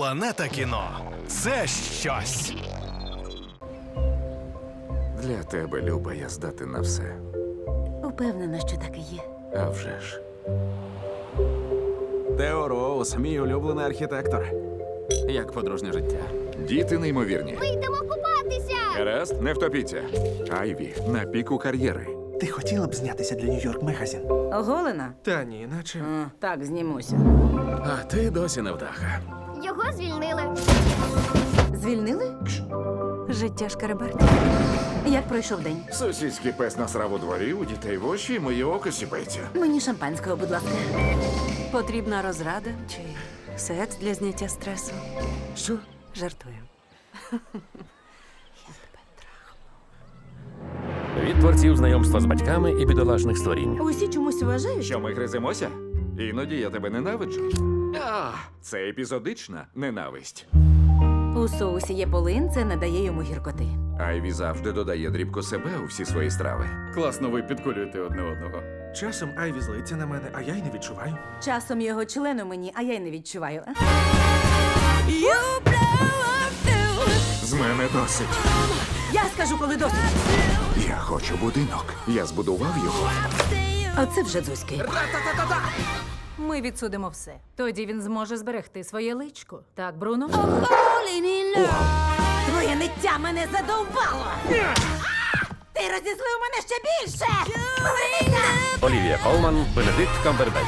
Планета кіно це щось. Для тебе, Люба, я здатен на все. Упевнена, що так і є. А вже ж. Тео Роуз, мій улюблений архітектор. Як подружнє життя. Діти неймовірні. Йдемо купатися! Гаразд, не втопіться. Айві на піку кар'єри. Ти хотіла б знятися для Нью-Йорк Мегазін? Оголена? Та ні, наче. А, так, знімуся. А ти досі невдаха. Його звільнили. Звільнили? Життя шкараберки. Як пройшов день? Сусідський пес насрав у дворі, у дітей в очі, і моє око сіпається. Мені шампанського, будь ласка. Потрібна розрада чи секс для зняття стресу? Що? Жартую. Від творців знайомства з батьками і бідолашних створінь. Усі чомусь вважають, Що ми гриземося? Іноді я тебе ненавиджу. А, це епізодична ненависть. у соусі є полин, це надає йому гіркоти. Айві завжди додає дрібку себе у всі свої страви. Класно ви підколюєте одне одного. Часом Айві злиться на мене, а я й не відчуваю. Часом його члену мені, а я й не відчуваю. З мене досить. Я скажу, коли досить. Я хочу будинок. Я збудував його. Оце вже дзузьки. Ми відсудимо все. Тоді він зможе зберегти своє личко. Так, Бруно? Твоє ниття мене задовбало! Ти розізлив мене ще більше! Олівія Колман, Бенедикт Камбербетч.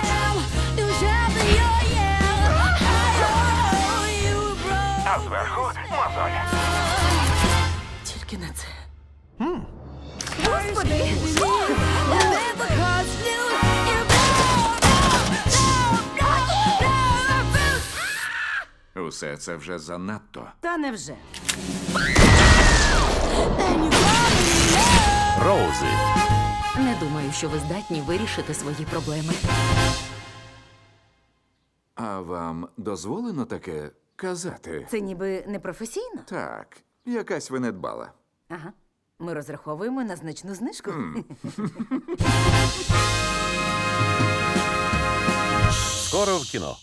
А зверху мозоль. Тільки на це. Господи! Усе це вже занадто. Та невже. Роузи. Не думаю, що ви здатні вирішити свої проблеми. А вам дозволено таке казати? Це ніби непрофесійно. Так, якась ви не дбала. Ага. Ми розраховуємо на значну знижку. Скоро в кіно.